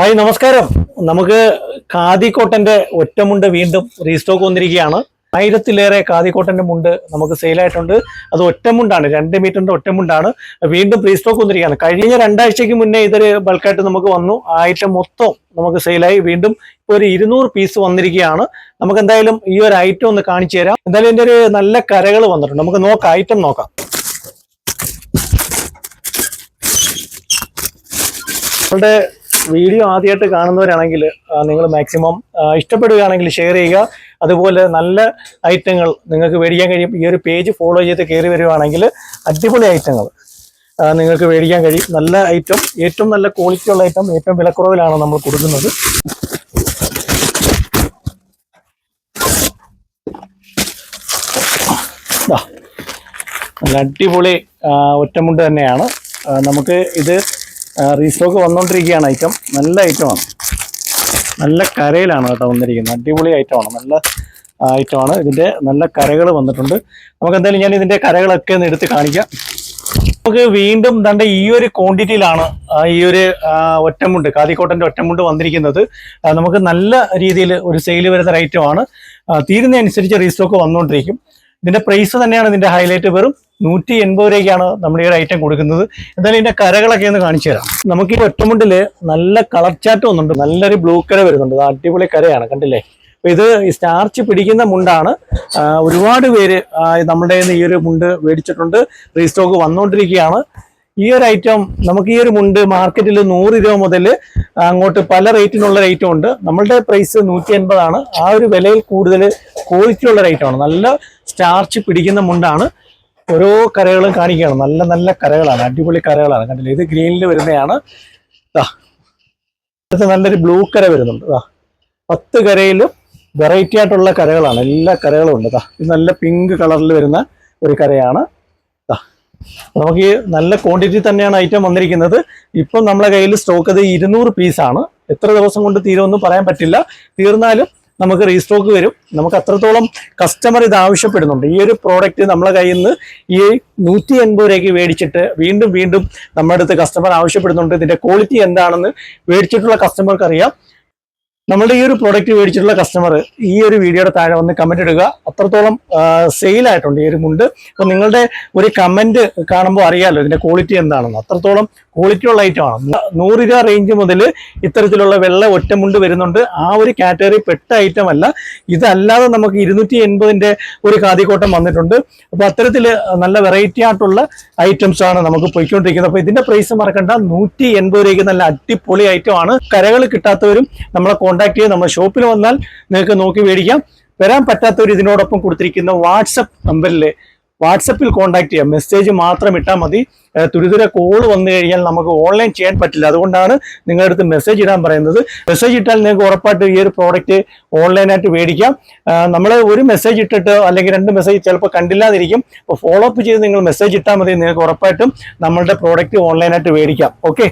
Hi നമസ്കാരം. നമുക്ക് കാതിക്കോട്ടന്റെ ഒറ്റമുണ്ട് വീണ്ടും റീസ്റ്റോക്ക് വന്നിരിക്കുകയാണ്. ആയിരത്തിലേറെ കാതിക്കോട്ടന്റെ മുണ്ട് നമുക്ക് സെയിലായിട്ടുണ്ട്. അത് ഒറ്റമുണ്ടാണ് രണ്ട് മീറ്ററിന്റെ ഒറ്റമുണ്ടാണ്. വീണ്ടും റീസ്റ്റോക്ക് വന്നിരിക്കുകയാണ്. കഴിഞ്ഞ രണ്ടാഴ്ചയ്ക്ക് മുന്നേ ഇതൊരു ബൾക്കായിട്ട് നമുക്ക് വന്നു. ഐറ്റം മൊത്തം നമുക്ക് സെയിലായി. വീണ്ടും ഒരു ഇരുന്നൂറ് പീസ് വന്നിരിക്കുകയാണ്. നമുക്ക് എന്തായാലും ഈ ഒരു ഐറ്റം ഒന്ന് കാണിച്ചു തരാം. എന്തായാലും ഇതിന്റെ ഒരു നല്ല കരകൾ വന്നിട്ടുണ്ട്. നമുക്ക് നോക്കാം ഐറ്റം നോക്കാം. നമ്മളുടെ വീഡിയോ ആദ്യമായിട്ട് കാണുന്നവരാണെങ്കിൽ നിങ്ങൾ മാക്സിമം ഇഷ്ടപ്പെടുകയാണെങ്കിൽ ഷെയർ ചെയ്യുക. അതുപോലെ നല്ല ഐറ്റങ്ങൾ നിങ്ങൾക്ക് മേടിക്കാൻ കഴിയും. ഈ ഒരു പേജ് ഫോളോ ചെയ്ത് കയറി വരുവാണെങ്കിൽ അടിപൊളി ഐറ്റങ്ങൾ നിങ്ങൾക്ക് മേടിക്കാൻ കഴിയും. നല്ല ഐറ്റം ഏറ്റവും നല്ല ക്വാളിറ്റിയുള്ള ഐറ്റം ഏറ്റവും വിലക്കുറവിലാണ് നമ്മൾ കൊടുക്കുന്നത്. നല്ല അടിപൊളി ഒറ്റമുണ്ട് തന്നെയാണ്. നമുക്ക് ഇത് റീസ്റ്റോക്ക് വന്നുകൊണ്ടിരിക്കുകയാണ് ഐറ്റം നല്ല ഐറ്റമാണ് നല്ല കരയിലാണ് കേട്ടോ വന്നിരിക്കുന്നത്. അടിപൊളി ഐറ്റമാണ് നല്ല ഐറ്റമാണ് ഇതിന്റെ നല്ല കരകൾ വന്നിട്ടുണ്ട്. നമുക്ക് എന്തായാലും ഞാൻ ഇതിന്റെ കരകളൊക്കെ ഒന്ന് എടുത്ത് കാണിക്കാം. നമുക്ക് വീണ്ടും തന്റെ ഈ ഒരു ക്വാണ്ടിറ്റിയിലാണ് ഈ ഒരു ഒറ്റമുണ്ട് കാതിക്കോട്ടന്റെ ഒറ്റമുണ്ട് വന്നിരിക്കുന്നത്. നമുക്ക് നല്ല രീതിയിൽ ഒരു സെയിൽ വരുന്ന ഒരു ഐറ്റമാണ് തീരുന്നതനുസരിച്ച് റീസ്റ്റോക്ക് വന്നുകൊണ്ടിരിക്കും ഇതിന്റെ പ്രൈസ് തന്നെയാണ് ഇതിന്റെ ഹൈലൈറ്റ് വെറും നൂറ്റി എൺപത് രൂപയ്ക്കാണ് നമ്മൾ ഈ ഒരു ഐറ്റം കൊടുക്കുന്നത്. എന്തായാലും ഇതിന്റെ കരകളൊക്കെ ഒന്ന് കാണിച്ചു തരാം. നമുക്ക് ഈ ഒറ്റമുണ്ടിൽ നല്ല കളർ ചാറ്റ് വന്നുണ്ട് നല്ലൊരു ബ്ലൂ കര വരുന്നുണ്ട്. അടിപൊളി കരയാണ് കണ്ടില്ലേ? ഇത് സ്റ്റാർച്ച് പിടിക്കുന്ന മുണ്ടാണ്. ഒരുപാട് പേര് നമ്മുടെ ഈ ഒരു മുണ്ട് മേടിച്ചിട്ടുണ്ട്. റീസ്റ്റോക്ക് വന്നുകൊണ്ടിരിക്കുകയാണ് ഈ ഒരു ഐറ്റം നമുക്ക് ഈ ഒരു മുണ്ട് മാർക്കറ്റിൽ നൂറ് രൂപ മുതൽ അങ്ങോട്ട് പല റേറ്റിനുള്ള ഐറ്റം ഉണ്ട്. നമ്മളുടെ പ്രൈസ് നൂറ്റി എൺപതാണ് ആ ഒരു വിലയിൽ കൂടുതൽ ക്വാളിറ്റി ഉള്ള റേറ്റാണ് നല്ല സ്റ്റാർച്ച് പിടിക്കുന്ന മുണ്ടാണ്. ഓരോ കരകളും കാണിക്കുകയാണ്. നല്ല നല്ല കരകളാണ്. അടിപൊളി കരകളാണ്. കണ്ടില്ലേ? ഇത് ഗ്രീനിൽ വരുന്നതാണ്. അടുത്ത് നല്ലൊരു ബ്ലൂ കര വരുന്നുണ്ട്. ദാ. പത്ത് കരയിലും വെറൈറ്റി ആയിട്ടുള്ള കരകളാണ്. എല്ലാ കരകളും ഉണ്ട്. ഇത് നല്ല പിങ്ക് കളറിൽ വരുന്ന ഒരു കരയാണ്. നമുക്ക് നല്ല ക്വാണ്ടിറ്റി തന്നെയാണ് ഐറ്റം വന്നിരിക്കുന്നത്. ഇപ്പം നമ്മളെ കയ്യിൽ സ്റ്റോക്ക് അത് ഇരുന്നൂറ് പീസാണ് എത്ര ദിവസം കൊണ്ട് തീരുമെന്ന് പറയാൻ പറ്റില്ല. തീർന്നാലും നമുക്ക് റീസ്റ്റോക്ക് വരും. നമുക്ക് അത്രത്തോളം കസ്റ്റമർ ഇത് ആവശ്യപ്പെടുന്നുണ്ട്. ഈ ഒരു പ്രോഡക്റ്റ് നമ്മളെ കയ്യിൽ നിന്ന് ഈ നൂറ്റി എൺപത് രൂപയ്ക്ക് മേടിച്ചിട്ട് വീണ്ടും വീണ്ടും നമ്മുടെ അടുത്ത് കസ്റ്റമർ ആവശ്യപ്പെടുന്നുണ്ട്. ഇതിന്റെ ക്വാളിറ്റി എന്താണെന്ന് മേടിച്ചിട്ടുള്ള കസ്റ്റമർക്ക് അറിയാം. നമ്മളുടെ ഈ ഒരു പ്രോഡക്റ്റ് മേടിച്ചിട്ടുള്ള കസ്റ്റമർ ഈ ഒരു വീഡിയോയുടെ താഴെ വന്ന് കമന്റ് ഇടുക. അത്രത്തോളം സെയിലായിട്ടുണ്ട് ഈ ഒരു മുണ്ട്. അപ്പോൾ നിങ്ങളുടെ ഒരു കമന്റ് കാണുമ്പോൾ അറിയാമല്ലോ ഇതിന്റെ ക്വാളിറ്റി എന്താണെന്ന്. അത്രത്തോളം ക്വാളിറ്റി ഉള്ള ആണ്. നൂറ് രൂപ റേഞ്ച് മുതൽ ഇത്തരത്തിലുള്ള വെള്ള ഒറ്റമുണ്ട് വരുന്നുണ്ട്. ആ ഒരു കാറ്റഗറി പെട്ട ഐറ്റം അല്ല. ഇതല്ലാതെ നമുക്ക് ഇരുന്നൂറ്റി എൺപതിന്റെ ഒരു കാതിക്കോട്ടം വന്നിട്ടുണ്ട്. അപ്പൊ അത്തരത്തിൽ നല്ല വെറൈറ്റി ആയിട്ടുള്ള ഐറ്റംസ് ആണ് നമുക്ക് പോയിക്കൊണ്ടിരിക്കുന്നത്. അപ്പൊ ഇതിന്റെ പ്രൈസ് മറക്കണ്ട. നൂറ്റി എൺപത് രൂപയ്ക്ക് നല്ല അടിപൊളി ഐറ്റം ആണ്. കരകൾ കിട്ടാത്തവരും നമ്മളെ കോൺടാക്ട് ചെയ്ത് നമ്മുടെ ഷോപ്പിൽ വന്നാൽ നിങ്ങൾക്ക് നോക്കി മേടിക്കാം. വരാൻ പറ്റാത്തവർ ഇതിനോടൊപ്പം കൊടുത്തിരിക്കുന്ന വാട്സപ്പ് നമ്പറിൽ വാട്സപ്പിൽ കോൺടാക്ട് ചെയ്യാം. മെസ്സേജ് മാത്രം ഇട്ടാൽ മതി. തുരിതുര കോൾ വന്നു കഴിഞ്ഞാൽ നമുക്ക് ഓൺലൈൻ ചെയ്യാൻ പറ്റില്ല. അതുകൊണ്ടാണ് നിങ്ങളുടെ അടുത്ത് മെസ്സേജ് ഇടാൻ പറയുന്നത്. മെസ്സേജ് ഇട്ടാൽ നിങ്ങൾക്ക് ഉറപ്പായിട്ട് ഈ ഒരു പ്രോഡക്റ്റ് ഓൺലൈനായിട്ട് മേടിക്കാം. നമ്മൾ ഒരു മെസ്സേജ് ഇട്ടിട്ട് അല്ലെങ്കിൽ രണ്ട് മെസ്സേജ് ചിലപ്പോൾ കണ്ടില്ലാതിരിക്കും. അപ്പോൾ ഫോളോ അപ്പ് ചെയ്ത് നിങ്ങൾ മെസ്സേജ് ഇട്ടാൽ മതി. നിങ്ങൾക്ക് ഉറപ്പായിട്ടും നമ്മളുടെ പ്രോഡക്റ്റ് ഓൺലൈനായിട്ട് മേടിക്കാം. ഓക്കെ